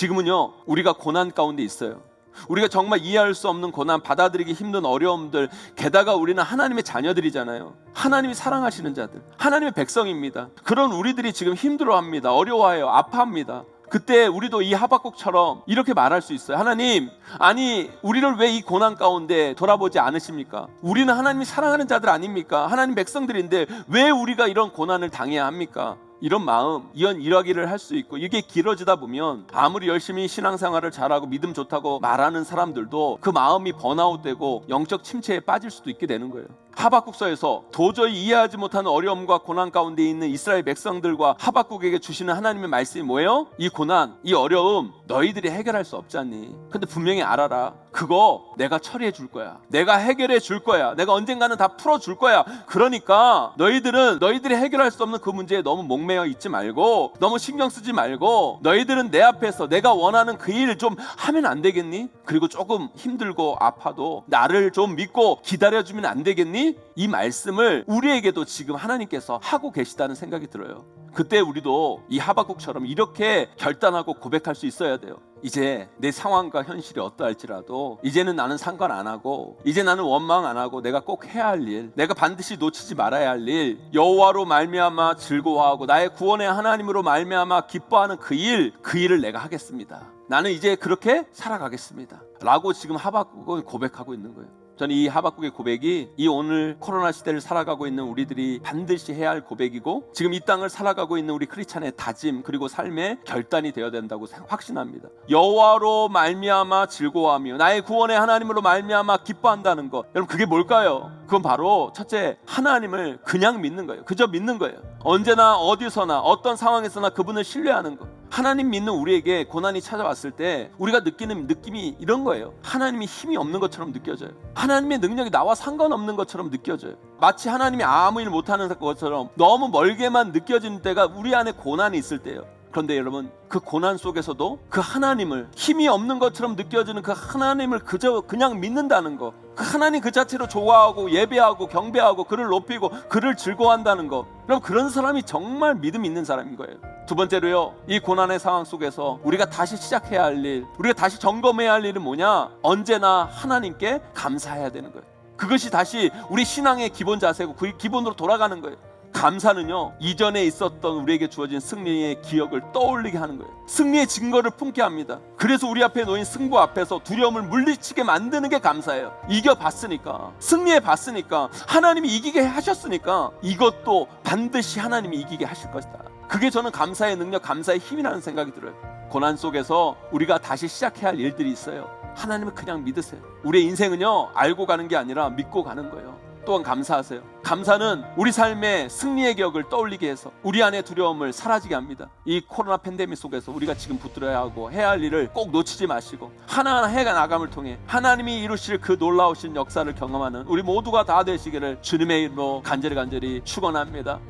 지금은요, 우리가 고난 가운데 있어요. 우리가 정말 이해할 수 없는 고난, 받아들이기 힘든 어려움들, 게다가 우리는 하나님의 자녀들이잖아요. 하나님이 사랑하시는 자들, 하나님의 백성입니다. 그런 우리들이 지금 힘들어합니다. 어려워해요. 아파합니다. 그때 우리도 이 하박국처럼 이렇게 말할 수 있어요. 하나님, 아니 우리를 왜 이 고난 가운데 돌아보지 않으십니까? 우리는 하나님이 사랑하는 자들 아닙니까? 하나님 백성들인데 왜 우리가 이런 고난을 당해야 합니까? 이런 마음, 이런 일하기를 할 수 있고 이게 길어지다 보면 아무리 열심히 신앙생활을 잘하고 믿음 좋다고 말하는 사람들도 그 마음이 번아웃되고 영적 침체에 빠질 수도 있게 되는 거예요. 하박국서에서 도저히 이해하지 못하는 어려움과 고난 가운데 있는 이스라엘 백성들과 하박국에게 주시는 하나님의 말씀이 뭐예요? 이 고난, 이 어려움 너희들이 해결할 수 없잖니. 근데 분명히 알아라. 그거 내가 처리해 줄 거야. 내가 해결해 줄 거야. 내가 언젠가는 다 풀어 줄 거야. 그러니까 너희들은 너희들이 해결할 수 없는 그 문제에 너무 목매 여 있지 말고 너무 신경 쓰지 말고 너희들은 내 앞에서 내가 원하는 그일좀 하면 안 되겠니? 그리고 조금 힘들고 아파도 나를 좀 믿고 기다려 주면 안 되겠니? 이 말씀을 우리에게도 지금 하나님께서 하고 계시다는 생각이 들어요. 그때 우리도 이 하박국처럼 이렇게 결단하고 고백할 수 있어야 돼요. 이제 내 상황과 현실이 어떠할지라도 이제는 나는 상관 안 하고 이제 나는 원망 안 하고 내가 꼭 해야 할 일, 내가 반드시 놓치지 말아야 할 일, 여호와로 말미암아 즐거워하고 나의 구원의 하나님으로 말미암아 기뻐하는 그 일, 그 일을 내가 하겠습니다. 나는 이제 그렇게 살아가겠습니다. 라고 지금 하박국은 고백하고 있는 거예요. 저는 이 하박국의 고백이 이 오늘 코로나 시대를 살아가고 있는 우리들이 반드시 해야 할 고백이고 지금 이 땅을 살아가고 있는 우리 크리스찬의 다짐 그리고 삶의 결단이 되어야 된다고 생- 확신합니다. 여호와로 말미암아 즐거워하며 나의 구원의 하나님으로 말미암아 기뻐한다는 것. 여러분 그게 뭘까요? 그건 바로 첫째 하나님을 그냥 믿는 거예요. 그저 믿는 거예요. 언제나 어디서나 어떤 상황에서나 그분을 신뢰하는 것. 하나님 믿는 우리에게 고난이 찾아왔을 때 우리가 느끼는 느낌이 이런 거예요. 하나님이 힘이 없는 것처럼 느껴져요. 하나님의 능력이 나와 상관없는 것처럼 느껴져요. 마치 하나님이 아무 일 못하는 것처럼 너무 멀게만 느껴지는 때가 우리 안에 고난이 있을 때예요. 그런데 여러분 그 고난 속에서도 그 하나님을 힘이 없는 것처럼 느껴지는 그 하나님을 그저 그냥 믿는다는 거. 그 하나님 그 자체로 좋아하고 예배하고 경배하고 그를 높이고 그를 즐거워한다는 거. 그럼 그런 사람이 정말 믿음 있는 사람인 거예요. 두 번째로요. 이 고난의 상황 속에서 우리가 다시 시작해야 할 일, 우리가 다시 점검해야 할 일은 뭐냐? 언제나 하나님께 감사해야 되는 거예요. 그것이 다시 우리 신앙의 기본 자세고 그 기본으로 돌아가는 거예요. 감사는요 이전에 있었던 우리에게 주어진 승리의 기억을 떠올리게 하는 거예요. 승리의 증거를 품게 합니다. 그래서 우리 앞에 놓인 승부 앞에서 두려움을 물리치게 만드는 게 감사예요. 이겨봤으니까 승리해 봤으니까 하나님이 이기게 하셨으니까 이것도 반드시 하나님이 이기게 하실 것이다. 그게 저는 감사의 능력, 감사의 힘이라는 생각이 들어요. 고난 속에서 우리가 다시 시작해야 할 일들이 있어요. 하나님을 그냥 믿으세요. 우리의 인생은요 알고 가는 게 아니라 믿고 가는 거예요. 또한 감사하세요. 감사는 우리 삶의 승리의 기억을 떠올리게 해서 우리 안의 두려움을 사라지게 합니다. 이 코로나 팬데믹 속에서 우리가 지금 붙들어야 하고 해야 할 일을 꼭 놓치지 마시고 하나하나 해가 나감을 통해 하나님이 이루실 그 놀라우신 역사를 경험하는 우리 모두가 다 되시기를 주님의 이름으로 간절히 간절히 축원합니다.